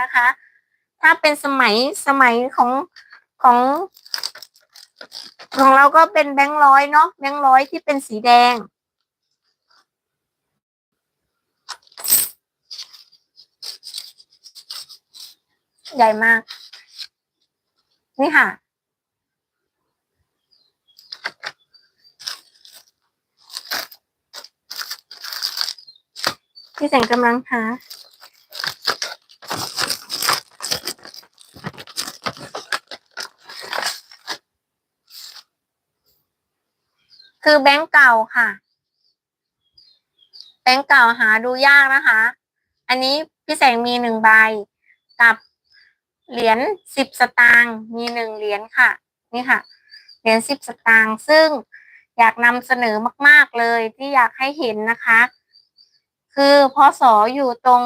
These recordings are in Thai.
นะคะ ถ้าเป็นสมัยสมัยของของ ของเราก็เป็นแบงค์ร้อยเนาะแบงค์ร้อยที่เป็นสีแดง ใหญ่มาก นี่ค่ะพี่แสงกำลังหา คือแบงก์เก่าค่ะ แบงก์เก่าหาดูยากนะคะ อันนี้พี่แสงมีหนึ่งใบกับเหรียญสิบสตางค์มีหนึ่งเหรียญค่ะ นี่ค่ะ เหรียญสิบสตางค์ซึ่งอยากนำเสนอมาก ๆ เลยที่อยากให้เห็นนะคะ คือพศออยู่ตรง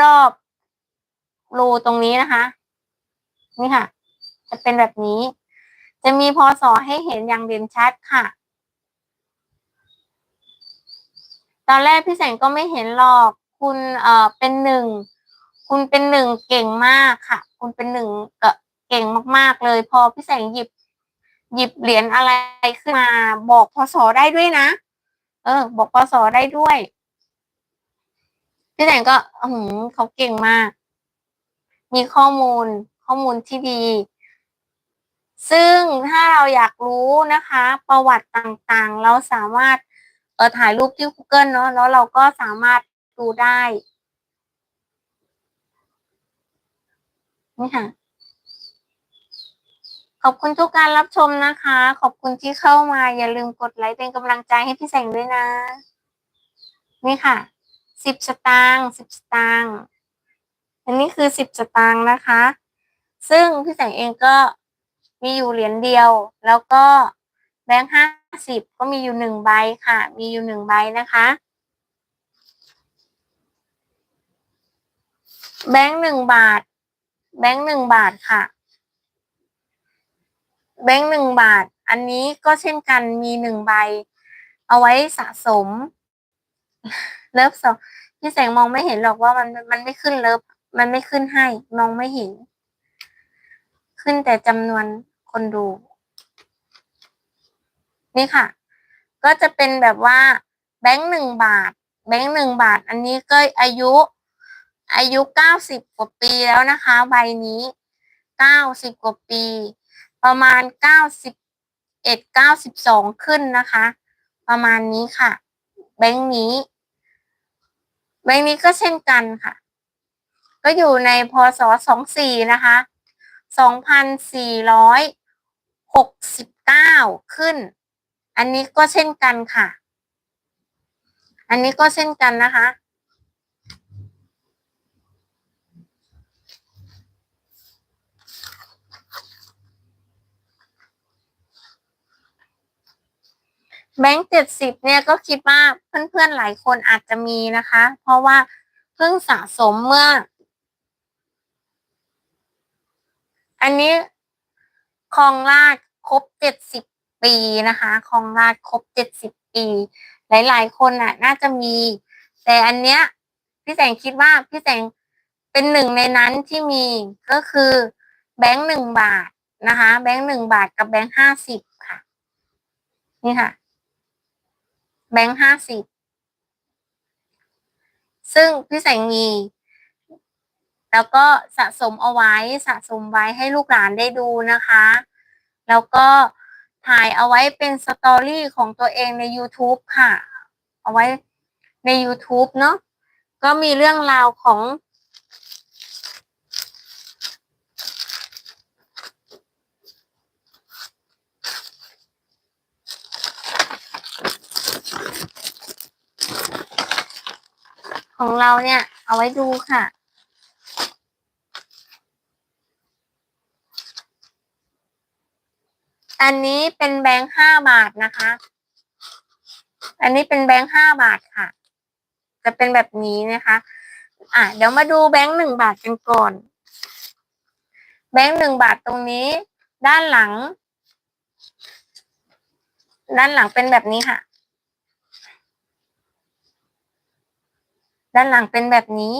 รอบๆรูตรงนี้นะคะ นี่ค่ะ จะเป็นแบบนี้ พศให้เห็นอย่างเด่นชัดค่ะ ตอนแรกพี่แสงก็ไม่เห็นหรอก คุณเอ่อเป็นหนึ่ง คุณเป็นหนึ่งเก่งมากค่ะ คุณเป็นหนึ่งเก่งมากๆเลย พอพี่แสงหยิบ หยิบเหรียญอะไรขึ้นมา บอกพศได้ด้วยนะ เออ บอกพศได้ด้วยพี่แสงก็อืมเขาเก่งมาก มีข้อมูลข้อมูลที่ดี ซึ่งถ้าเราอยากรู้นะคะ ประวัติต่างๆ เราสามารถเออถ่ายรูปที่ Google เนาะแล้วเราก็สามารถดูได้นี่ค่ะขอบคุณทุกการรับชมนะคะ ขอบคุณที่เข้ามาอย่าลืมกดไลค์เป็นกำลังใจให้พี่แสงด้วยนะ นี่ค่ะสิบสตางค์สิบสตางค์อันนี้คือสิบสตางค์นะคะ ซึ่งพี่แสงเองก็ มีอยู่เหรียญเดียว แล้วก็แบงค์ห้าสิบก็มีอยู่หนึ่งใบค่ะ มีอยู่หนึ่งใบนะคะ แบงค์หนึ่งบาท แบงค์หนึ่งบาทค่ะ แบงค์หนึ่งบาท อันนี้ก็เช่นกันมีหนึ่งใบ เอาไว้สะสม เลิฟสองพี่แสงมองไม่เห็นหรอกว่ามันมันไม่ขึ้นเลิฟมันไม่ขึ้นให้ มองไม่เห็น ขึ้นแต่จำนวน คนดู นี่ค่ะ ก็จะเป็นแบบว่า แบงค์หนึ่งบาท แบงค์หนึ่งบาท อันนี้ก็อายุ อายุเก้าสิบกว่าปีแล้วนะคะ ใบนี้เก้าสิบกว่าปี ประมาณเก้าสิบเอ็ดเก้าสิบสองขึ้นนะคะ ประมาณนี้ค่ะ แบงค์นี้ แบงค์นี้ก็เช่นกันค่ะ ก็อยู่ในพศสองสี่นะคะสองพันสี่ร้อย หกสิบเก้าขึ้น อันนี้ก็เช่นกันค่ะ อันนี้ก็เช่นกันนะคะแบงค์เจ็ดสิบเนี่ยก็คิดว่าเพื่อนๆหลายคนอาจจะมีนะคะ เพราะว่าเพิ่งสะสมเมื่อ อันนี้ คลองลาดครบเจ็ดสิบปีนะคะคลองลาดครบเจ็ดสิบปี หลายๆ คนน่ะ น่าจะมี แต่อันเนี้ยพี่แสงคิดว่าพี่แสงเป็นหนึ่งในนั้นที่มีก็คือแบงค์หนึ่งบาทนะคะ แบงค์หนึ่งบาทกับแบงค์ห้าสิบค่ะ นี่ค่ะ แบงค์ห้าสิบซึ่งพี่แสงมี แล้วก็สะสมเอาไว้สะสมไว้ให้ลูกหลานได้ดูนะคะ แล้วก็ถ่ายเอาไว้เป็นสตอรี่ของตัวเองใน YouTube ค่ะ เอาไว้ใน YouTube เนาะก็มีเรื่องราวของ ของเราเนี่ย เอาไว้ดูค่ะ อันนี้เป็นแบงค์ห้าบาทนะคะ อันนี้เป็นแบงค์ห้าบาทค่ะ จะเป็นแบบนี้นะคะ อะเดี๋ยวมาดูแบงค์หนึ่งบาทกันก่อน แบงค์หนึ่งบาทตรงนี้ ด้านหลัง ด้านหลังเป็นแบบนี้ค่ะ ด้านหลังเป็นแบบนี้